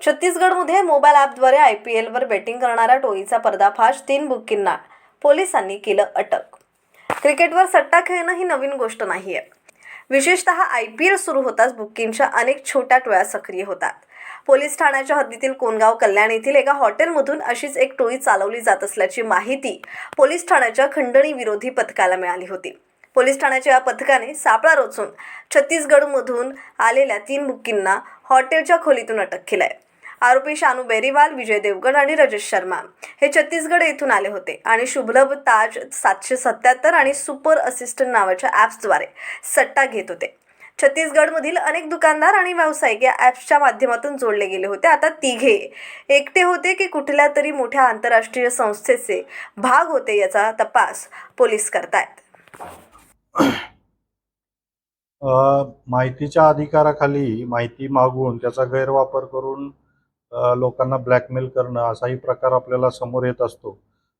छत्तीसगडमध्ये मोबाईल ॲपद्वारे I P एलवर बेटिंग करणाऱ्या टोळीचा पर्दाफाश तीन बुकींना पोलिसांनी केलं अटक. क्रिकेटवर सट्टा खेळणं ही नवीन गोष्ट नाही आहे विशेषतः आय पी एल सुरू होताच बुकींच्या अनेक छोट्या टोळ्या सक्रिय होतात. पोलीस ठाण्याच्या हद्दीतील कोनगाव कल्याण येथील एका हॉटेलमधून अशीच एक टोळी चालवली जात असल्याची माहिती पोलीस ठाण्याच्या खंडणी विरोधी पथकाला मिळाली होती. पोलीस ठाण्याच्या या पथकाने सापळा रोचून छत्तीसगडमधून आलेल्या तीन बुकींना हॉटेलच्या खोलीतून अटक केलं आहे आरोपी शानू बेरीवाल विजय देवगड आणि रजत शर्मा. हे छत्तीसगड येथून आले होते आणि शुभलभ ताज सातशे सत्याहत्तर आणि सुपर असिस्टंट नावाच्या ॲप्सद्वारे सट्टा घेत होते. छत्तीसगडमधील अनेक दुकानदार आणि व्यावसायिक या ॲप्सच्या माध्यमातून जोडले गेले होते. आता तिघे एकटे होते की कुठल्या तरी मोठ्या आंतरराष्ट्रीय संस्थेचे भाग होते याचा तपास पोलीस करतायत. माहितीच्या अधिकाराखाली माहिती मागून त्याचा गैरवापर करून लोकांना ब्लॅकमेल करणं असाही प्रकार आपल्याला समोर येत असतो.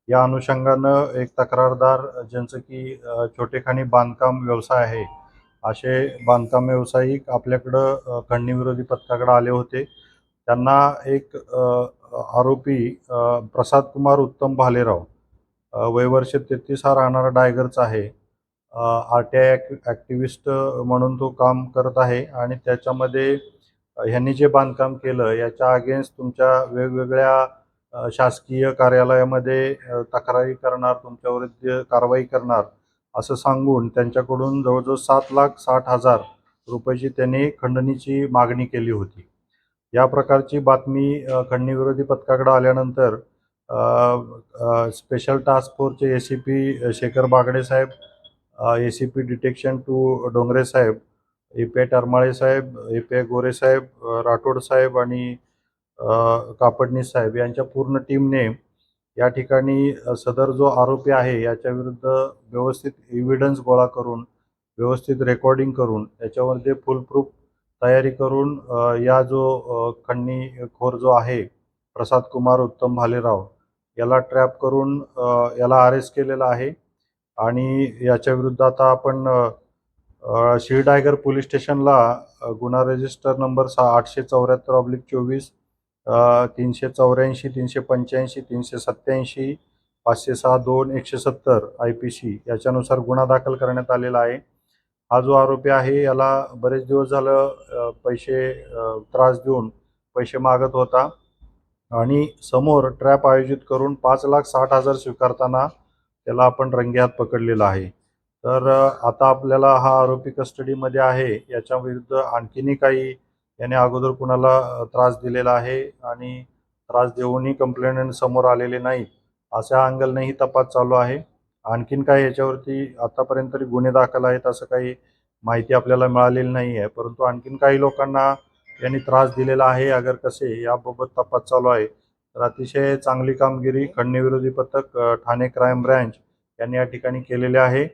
या अनुषंगानं एक तक्रारदार ज्यांचं की छोटेखानी बांधकाम व्यवसाय आहे असे बांधकाम व्यावसायिक आपल्याकडं खंडणीविरोधी पथकाकडे आले होते. त्यांना एक आरोपी प्रसाद कुमार उत्तम भालेराव अ, वय वर्ष तेहतीस हा राहणारा डायगरचा आहे. आर टी आय ॲक्टिव्हिस्ट म्हणून तो काम करत आहे आणि त्याच्यामध्ये ह्यांनी जे बांधकाम केलं याच्या अगेन्स्ट तुमच्या वेगवेगळ्या शासकीय कार्यालयामध्ये तक्रारी करणार तुमच्याविरुद्ध कारवाई करणार असं सांगून त्यांच्याकडून जवळजवळ सात लाख साठ हजार रुपयाची त्यांनी खंडणीची मागणी केली होती. या प्रकारची बातमी खंडणीविरोधी पथकाकडे आल्यानंतर स्पेशल टास्क फोर्सचे A C P Shekhar Bagade saheb A C P detection two Dongre saheb A P I Taramale saheb A P I Gore saheb Rathod saheb आणि अ, कापडणीस साहेब यांच्या पूर्ण टीमने या ठिकाणी सदर जो आरोपी आहे याच्या विरुद्ध व्यवस्थित एव्हिडन्स गोळा करून व्यवस्थित रेकॉर्डिंग करून त्याच्यामध्ये फुलप्रूफ तयारी करून या जो अ, खंडणीखोर जो आहे प्रसाद कुमार उत्तम भालेराव याला ट्रॅप करून याला अरेस्ट केलेला आहे. आणि याच्या विरुद्ध आता आपण अ, टायगर शिरडायगर पोलीस स्टेशनला गुन्हा रजिस्टर नंबर सहा आठशे चौऱ्याहत्तर ऑब्लिक चोवीस तीनशे चौऱ्याऐंशी तीनशे पंच्याऐंशी तीनशे सत्त्याऐंशी पाचशे सहा दोन एकशे सत्तर आय पी सी याच्यानुसार गुन्हा दाखल करण्यात आलेला आहे. हा जो आरोपी आहे याला बरेच दिवस झालं पैसे त्रास देऊन पैसे मागत होता आणि समोर ट्रॅप आयोजित करून पाच लाख साठ हजार स्वीकारताना त्याला आपण रंगेहात पकडलेला आहे. तर आता आपल्याला हा आरोपी कस्टडीमध्ये आहे. याच्या विरुद्ध आणखीनही काही याने अगोदर कुणाला त्रास दिलेला आहे आणि त्रास देऊनही कंप्लेंट समोर आलेले नाहीत अशा अँगलनेही तपास चालू आहे. आणखीन काही याच्यावरती आतापर्यंत तरी गुन्हे दाखल आहेत असं काही माहिती आपल्याला मिळालेली नाही आहे. परंतु आणखीन काही लोकांना यांनी त्रास दिलेला आहे अगर कसे याबाबत तपास चालू आहे. तर अतिशय चांगली कामगिरी खंडणीविरोधी पथक ठाणे क्राईम ब्रँच यांनी या ठिकाणी केलेले आहे.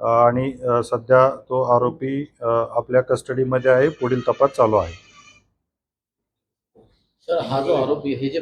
आणि सध्या तो आरोपी आपल्या कस्टडीमध्ये आहे पुढील तपास चालू आहे. सर हा जो आरोपी हे जे